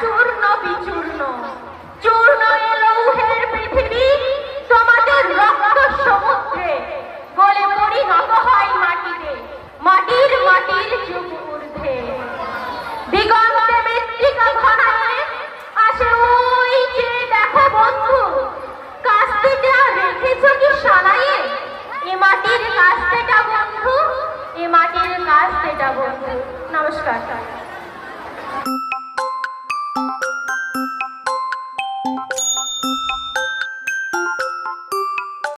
চূর্ণ বিচূর্ণ। চূর্ণ লৌহের পৃথিবী, তোমাদের রক্ত সমুদ্রে। গলে পরিণত হয় মাটিতে, মাটির মাটির যুগ ঊর্ধ্বে। দিগন্তে মৃত্তিকা ঘনায় আসে ওই যে, দেখো বন্ধু, কাস্তেটা রেখেছ কি সানায়ে এ মাটির কাস্তেটা বন্ধু, এ মাটির কাস্তেটা বন্ধু। নমস্কার।